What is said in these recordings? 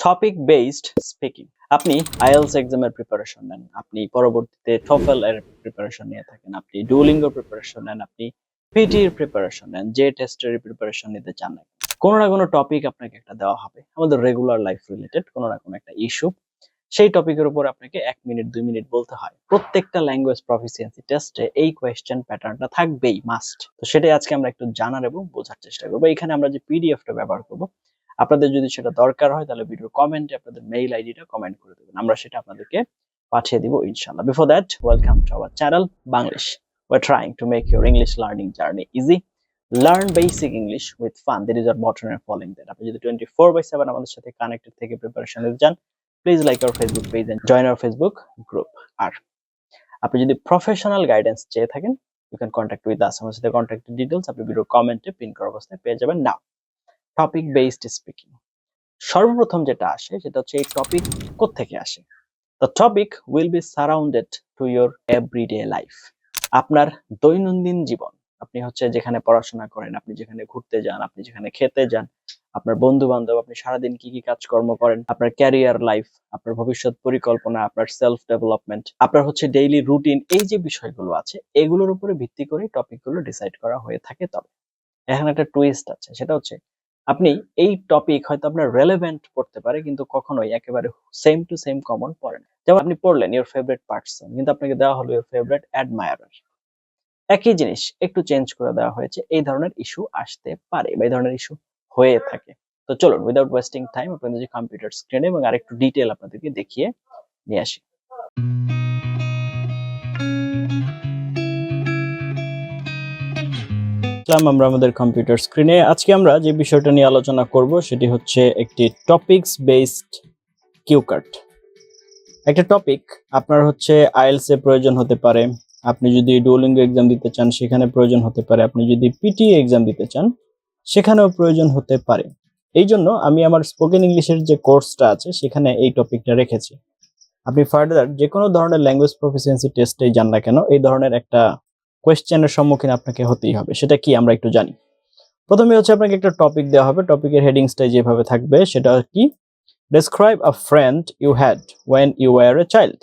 Topic based speaking আপনি IELTS এক্সামের preparation নেন, আপনি পরবর্তীতে টফেল এর প্রিপারেশন নিয়ে থাকেন, আপনি ডুলিঙ্গোর প্রিপারেশন নেন, আপনি পিটির প্রিপারেশন নেন, যে টেস্টের প্রিপারেশন নিতে চান না কোনো। না কোনো টপিক আপনাকে একটা দেওয়া হবে। আমাদের রেগুলার লাইফ রিলেটেড কোনো না কোনো একটা ইস্যু সেই টপিকের উপর আপনাকে এক মিনিট দুই মিনিট বলতে হয়। প্রত্যেকটা ল্যাঙ্গুয়েজ প্রফিসিয়েন্সি টেস্টে এই কোয়েশ্চেন প্যাটার্নটা থাকবেই মাস্ট তো সেটাই আজকে আমরা একটু জানার এবং বোঝার চেষ্টা করব। এখানে আমরা যে পিডিএফটা ব্যবহার করব আপনাদের যদি সেটা দরকার হয়, তাহলে ভিডিওর কমেন্টে আপনাদের মেইল আইডিটা কমেন্ট করে দেবেন আমরা সেটা আপনাদেরকে পাঠিয়ে দিব ইনশাআল্লাহ before that welcome to our channel Banglish we're trying to make your English learning journey easy. Learn basic English with fun. That is our motto and following that. আপনি যদি 24 by 7 আমাদের সাথে কানেক্টেড থেকে প্রিপারেশন নিতে চান please like our Facebook page and join our Facebook group আর আপনি যদি professional guidance চেয়ে থাকেন you can contact with us আমার সাথে কন্ট্যাক্ট ডিটেলস আপনি ভিডিও কমেন্টে পিন করা অবস্থায় পেয়ে যাবেন নাও টপিক বেসড স্পিকিং সর্বপ্রথম যেটা আসে সেটা হচ্ছে এই টপিক থেকে আসে? The topic will be surrounded to your everyday life আপনার দৈনন্দিন জীবন, আপনি হচ্ছে যেখানে পড়াশোনা করেন, আপনি যেখানে ঘুরতে যান, আপনি যেখানে খেতে যান, আপনার বন্ধু বান্ধব আপনি সারাদিন কি কি কাজকর্ম করেন, আপনার ক্যারিয়ার লাইফ আপনার ভবিষ্যৎ পরিকল্পনা, আপনার সেলফ ডেভেলপমেন্ট আপনার হচ্ছে ডেইলি রুটিন এই যে বিষয়গুলো আছে, এগুলোর উপরে ভিত্তি করে টপিকগুলো ডিসাইড করা হয়ে থাকে তবে। এখানে একটা টুইস্ট আছে, সেটা হচ্ছে আপনি এই টপিক হয়তো আপনার রেলেভেন্ট পড়তে পারে, কিন্তু কখনোই একেবারে সেম টু সেম কমন পড়ে না। যেমন আপনি পড়লেন ইউর ফেভারিট পার্সন কিন্তু আপনাকে দেওয়া হলো ইউর ফেভারিট অ্যাডমায়ারার একই জিনিস একটু চেঞ্জ করে দেওয়া হয়েছে, এই ধরনের ইস্যু আসতে পারে বা এই ধরনের ইস্যু হয়ে থাকে। তো চলুন উইদাউট ওয়েস্টিং টাইম আপনাদের যে কম্পিউটার স্ক্রিনে এবং আরেকটু ডিটেল আপনাদেরকে দেখিয়ে নিয়ে আসি। আসলাম আমরা আমাদের কম্পিউটার স্ক্রিনে আজকে আমরা যে বিষয়টা নিয়ে আলোচনা করব সেটি হচ্ছে একটি টপিকস বেসড কিউ কার্ড একটা টপিক আপনার হচ্ছে আইএলস প্রয়োজন হতে পারে, আপনি যদি ডুওলিঙ্গো এক্সাম দিতে চান সেখানে প্রয়োজন হতে পারে, আপনি যদি পিটি এক্সাম দিতে চান সেখানেও প্রয়োজন হতে পারে। এই জন্য আমি আমার স্পোকেন ইংলিশের যে কোর্সটা আছে সেখানে এই টপিকটা রেখেছি। আপনি ফার্দার যে কোনো ধরনের ল্যাঙ্গুয়েজ প্রফিসিয়েন্সি টেস্টেই যান না কেন, এই ধরনের একটা কোয়েশ্চেনের সম্মুখীন আপনাকে হতেই হবে, সেটা কি আমরা একটু জানি। প্রথমে হচ্ছে আপনাকে একটা টপিক দেওয়া হবে টপিকের হেডিংসটাই যেভাবে থাকবে, সেটা কি? Describe a friend you had when you were a child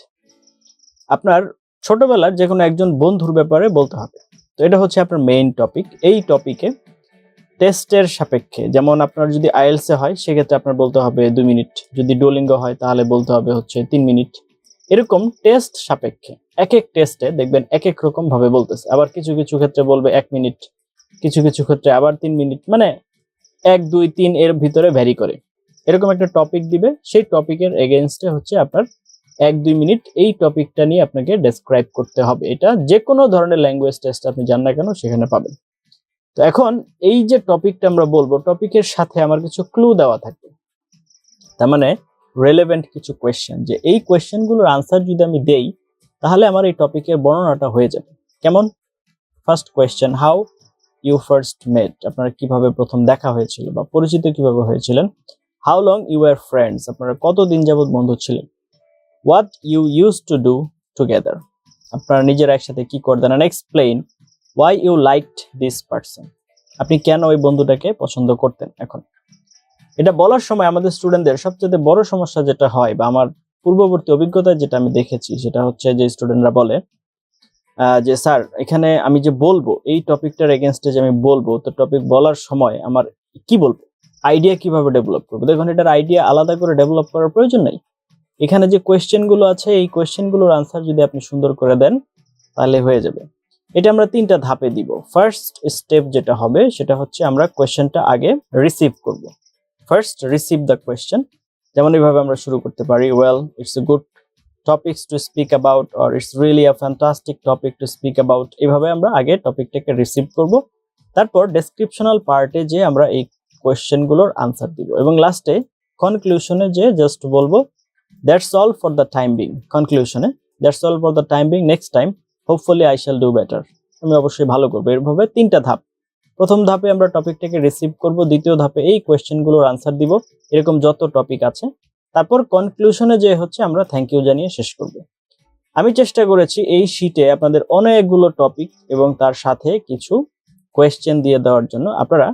আপনার ছোটবেলার যে কোনো একজন বন্ধুর ব্যাপারে বলতে হবে। তো এটা হচ্ছে আপনার মেইন টপিক এই টপিকে টেস্টের সাপেক্ষে, যেমন আপনার যদি আইএলসে হয়, সেক্ষেত্রে আপনার বলতে হবে দুই মিনিট, যদি ডোলিঙ্গ হয়, তাহলে বলতে হবে হচ্ছে তিন মিনিট। এরকম টেস্ট সাপেক্ষে। এক এক টেস্টে দেখবেন এক এক রকম ভাবে বলতেছে। আবার কিছু কিছু ক্ষেত্রে বলবে এক মিনিট কিছু কিছু ক্ষেত্রে আবার তিন মিনিট মানে এক, দুই, তিন এর ভিতরে ভ্যারি করে। এরকম একটা টপিক দিবে, সেই টপিকের এগেনস্টে হচ্ছে আপনার এক, দুই মিনিট এই টপিকটা নিয়ে আপনাকে ডেসক্রাইব করতে হবে। এটা যে কোনো ধরনের ল্যাঙ্গুয়েজ টেস্ট আপনি যান না কেন, সেখানে পাবেন। তো এখন এই যে টপিকটা আমরা বলব টপিকের সাথে আমার কিছু ক্লু দেওয়া থাকবে। তার মানে রেলেভেন্ট কিছু কোয়েশ্চেন যে এই কোয়েশ্চেনগুলোর আনসার যদি আমি দেই তাহলে আমার এই টপিকের বর্ণনাটা হয়ে যাবে। কেমন? First question how you first met আপনারা কীভাবে প্রথম দেখা হয়েছিল বা পরিচিত কীভাবে হয়েছিলেন? How long you are friends আপনারা কতদিন যাবত বন্ধু ছিলেন? What you use to do together আপনারা নিজেরা একসাথে কি করতেন? And explain why you liked this person আপনি কেন ওই বন্ধুটাকে পছন্দ করতেন এখন? এটা বলার সময় আমাদের স্টুডেন্টদের সবচেয়ে বড় সমস্যা যেটা হয় বা আমার পূর্ববর্তী অভিজ্ঞতায় যেটা আমি দেখেছি, সেটা হচ্ছে যে স্টুডেন্টরা বলে যে, স্যার, এখানে আমি যে বলব, এই টপিকটার এগেনস্টে যে আমি বলব, তো টপিক বলার সময় আমার কি বলব? আইডিয়া কীভাবে ডেভেলপ করব? দেখুন, এটার আইডিয়া আলাদা করে ডেভেলপ করার প্রয়োজন নেই। এখানে যে কোয়েশ্চেনগুলো আছে, এই কোয়েশ্চেনগুলোর আনসার যদি আপনি সুন্দর করে দেন, তাহলে হয়ে যাবে। এটা আমরা তিনটা ধাপে দিব। ফার্স্ট স্টেপ যেটা হবে, সেটা হচ্ছে আমরা কোয়েশ্চেনটা আগে রিসিভ করব। ফার্স্ট রিসিভ দ্য কোয়েশ্চেন যেমন এইভাবে আমরা শুরু করতে পারি। Well it's a good topics to speak about or it's really a fantastic topic to speak about এইভাবে আমরা আগে টপিকটাকে রিসিভ করব। তারপর ডেসক্রিপশনাল পার্টে যে আমরা এই কোয়েশ্চেনগুলোর আনসার দিব। এবং লাস্টে কনক্লুশনে যে জাস্ট বলব that's all for the time being কনক্লুশনে that's all for the time being next time hopefully I shall do better আমি অবশ্যই ভালো করব। এরভাবে তিনটা ধাপ। প্রথম ধাপে আমরা টপিকটাকে রিসিভ করব, দ্বিতীয় ধাপে এই কোয়েশ্চেনগুলোর আনসার দিব, এরকম যত টপিক আছে। তারপর কনক্লুশনে যে হচ্ছে আমরা থ্যাংক ইউ জানিয়ে শেষ করব। আমি চেষ্টা করেছি এই শীটে আপনাদের অনেকগুলো টপিক এবং তার সাথে কিছু কোয়েশ্চেন দিয়ে দেওয়ার জন্য। আপনারা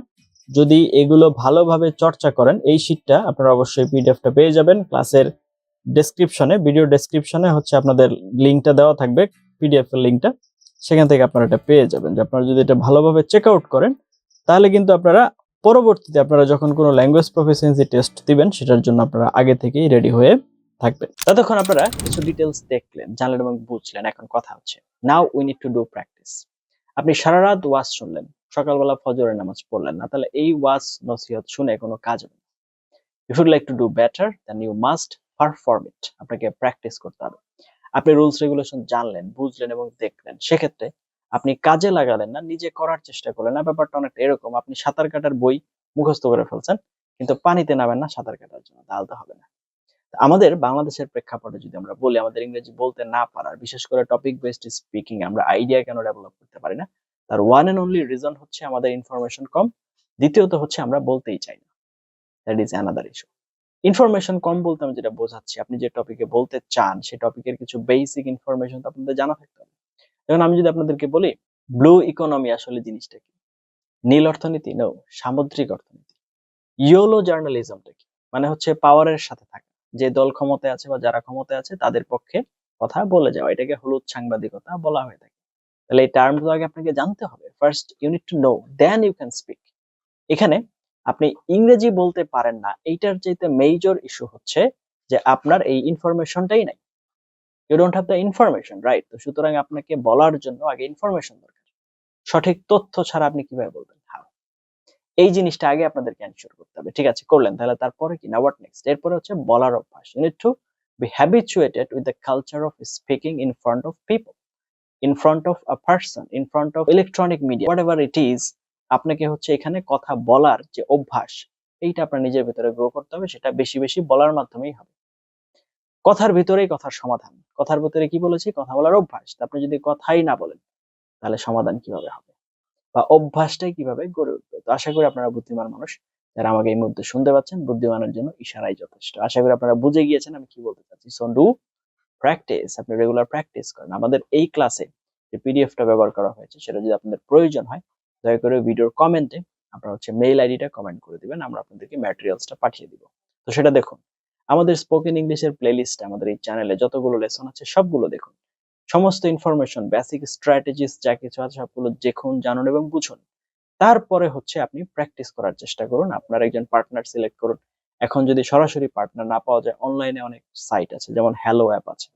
যদি এগুলো ভালোভাবে চর্চা করেন, এই শীটটা আপনারা অবশ্যই পিডিএফটা পেয়ে যাবেন। ক্লাসের ডেসক্রিপশনে ভিডিও ডেসক্রিপশনে হচ্ছে আপনাদের লিঙ্কটা দেওয়া থাকবে পিডিএফ এর লিঙ্কটা সেখান থেকে আপনারা এটা পেয়ে যাবেন। যে আপনারা যদি এটা ভালোভাবে চেক আউট করেন, তাহলে কিন্তু আপনারা পরবর্তীতে আপনারা যখন কোনো ল্যাঙ্গুয়েজ প্রফিসিয়েন্সি টেস্ট দিবেন, সেটার জন্য আপনারা আগে থেকেই রেডি হয়ে থাকবেন। ততক্ষণ আপনারা কিছু ডিটেলস দেখলেন, জানলেন এবং বুঝলেন, এখন কথা হচ্ছে। Now we need to do practice আপনি সারা রাত ওয়াজ শুনলেন, সকালবেলা ফজরের নামাজ পড়লেন না, তাহলে এই ওয়াজ নসিহত শুনে কোনো কাজ হবে না if you'd like to do better then you must perform it আপনাকে প্র্যাকটিস করতে হবে। আপনি রুলস রেগুলেশন জানলেন, বুঝলেন এবং দেখলেন, সেক্ষেত্রে আপনি কাজে লাগালেন না, নিজে করার চেষ্টা করলেন। না, ব্যাপারটা অনেকটা এরকম, আপনি সাঁতার কাটার বই মুখস্থ করে ফেলছেন, কিন্তু পানিতে নামেন না, সাঁতার কাটার জন্য তাহলে হবে না। আমাদের বাংলাদেশের প্রেক্ষাপটে যদি আমরা বলি, আমাদের ইংরেজি বলতে না পারার, বিশেষ করে টপিক বেসড স্পিকিং আমরা আইডিয়া কেন ডেভেলপ করতে পারি না, তার ওয়ান এন্ড অনলি রিজন হচ্ছে আমাদের ইনফরমেশন কম, দ্বিতীয়ত হচ্ছে আমরা বলতেই চাই না। That is another issue information কম বলতে আমি যেটা বোঝাচ্ছি, আপনি যে টপিকে বলতে চান সেই টপিকের কিছু বেসিক ইনফরমেশন তো আপনাদের জানা থাকতে হবে। যেমন আমি যদি আপনাদেরকে বলি ব্লু ইকোনমি আসলে জিনিসটা কি? নীল অর্থনীতি? নো সামুদ্রিক অর্থনীতি। ইয়োলো জার্নালিজমটা কি? মানে হচ্ছে পাওয়ারের সাথে থাকা। যে দল ক্ষমতায় আছে বা যারা ক্ষমতায় আছে, তাদের পক্ষে কথা বলে যাওয়া। এটাকে হলুদ সাংবাদিকতা বলা হয়ে থাকে। তাহলে এই টার্মগুলো আগে আপনাকে জানতে হবে। First you need to know then you can speak এখানে আপনি ইংরেজি বলতে পারেন না, এইটার চাইতে মেজর ইস্যু হচ্ছে যে আপনার এই ইনফরমেশনটাই নাই। You don't have the information right তো সুতরাং আপনাকে বলার জন্য আগে ইনফরমেশন দরকার। সঠিক তথ্য ছাড়া আপনি কীভাবে বলবেন? হাউ এই জিনিসটা আগে আপনাদেরকে এনশিওর করতে হবে। ঠিক আছে, করলেন, তাহলে তারপরে কি? না হোয়াট নেক্সট এরপরে হচ্ছে বলার অভ্যাস। You need to be habituated with the culture of speaking in front of people in front of a person in front of electronic media whatever it is আপনাকে হচ্ছে এখানে কথা বলার যে অভ্যাস, এইটা আপনার নিজের ভিতরে গ্রো করতে হবে, সেটা বেশি বেশি বলার মাধ্যমেই হবে। কথার ভিতরেই কথার সমাধান। কথার ভিতরে কি বলেছি? কথা বলার অভ্যাস। আপনি যদি কথাই না বলেন, তাহলে সমাধান কীভাবে হবে? বা অভ্যাসটাই কীভাবে গড়ে উঠবে? তো আশা করি আপনারা বুদ্ধিমান মানুষ, যারা আমাকে এই মুহূর্তে শুনতে পাচ্ছেন, বুদ্ধিমানের জন্য ইশারাই যথেষ্ট। আশা করি আপনারা বুঝে গিয়েছেন আমি কি বলতে চাচ্ছি। সো ডু প্র্যাকটিস আপনি রেগুলার প্র্যাকটিস করেন। আমাদের এই ক্লাসে যে পিডিএফটা ব্যবহার করা হয়েছে, সেটা যদি আপনাদের প্রয়োজন হয় দয়া করে ভিডিওর কমেন্টে আপনারা হচ্ছে মেইল আইডিটা কমেন্ট করে দিবেন, আমরা আপনাদেরকে ম্যাটেরিয়ালসটা পাঠিয়ে দিব। তো সেটা দেখুন, আমাদের স্পোকেন ইংলিশের প্লেলিস্ট আমাদের এই চ্যানেলে যতগুলো লেসন আছে সবগুলো দেখুন। সমস্ত ইনফরমেশন বেসিক স্ট্র্যাটেজিস যা কিছু আছে সবগুলো দেখুন, জানুন এবং বুঝুন। তারপরে হচ্ছে আপনি প্র্যাকটিস করার চেষ্টা করুন, আপনার একজন পার্টনার সিলেক্ট করুন। এখন যদি সরাসরি পার্টনার না পাওয়া যায় অনলাইনে অনেক সাইট আছে, যেমন হ্যালো অ্যাপ আছে।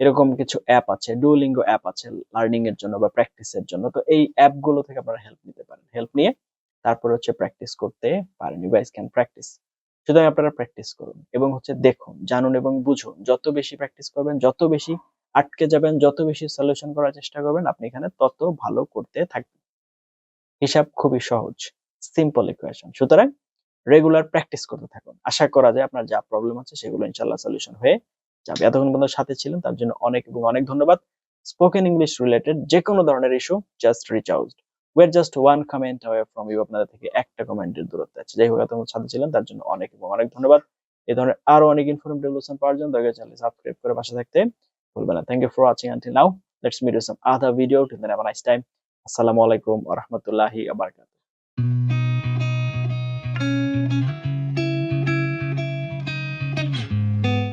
এরকম কিছু অ্যাপ আছে ডুওলিঙ্গো অ্যাপ আছে লার্নিং এর জন্য বা প্র্যাকটিসের জন্য। তো এই অ্যাপগুলো থেকে আপনারা হেল্প নিতে পারেন। হেল্প নিয়ে তারপর হচ্ছে প্র্যাকটিস করতে পারেন। ইউ গাইস ক্যান প্র্যাকটিস সুতরাং আপনারা প্র্যাকটিস করুন এবং হচ্ছে দেখুন, জানুন এবং বুঝুন। যত বেশি প্র্যাকটিস করবেন, যত বেশি আটকে যাবেন, যত বেশি সলিউশন করার চেষ্টা করবেন, আপনি এখানে তত ভালো করতে থাকবেন। হিসাব খুবই সহজ সিম্পল ইকুয়েশন সুতরাং রেগুলার প্র্যাকটিস করতে থাকুন। আশা করা যায় আপনার যা প্রবলেম আছে সেগুলো ইনশাল্লাহ সলিউশন হয়ে যাবে এতক্ষণ পর্যন্ত সাথে ছিলেন তার জন্য অনেক এবং অনেক ধন্যবাদ। স্পোকেন ইংলিশ রিলেটেড যে কোনো ধরনের issue just reach out we're just one comment away from you আপনাদের থেকে একটা কমেন্টের দূরত্ব আছে। যাই হোক, এতক্ষণ সাথে ছিলেন তার জন্য অনেক এবং অনেক ধন্যবাদ। এই ধরনের আরও অনেক ইনফরমেটিভ লেসন পাওয়ার জন্য দয়া করে চ্যানেল সাবস্ক্রাইব করে পাশে থাকতে ভুলবেন না। Thank you for watching until now let's meet you some other video till then have a nice time আসসালামু আলাইকুম ওয়া রাহমাতুল্লাহি ওয়া বারাকাতুহু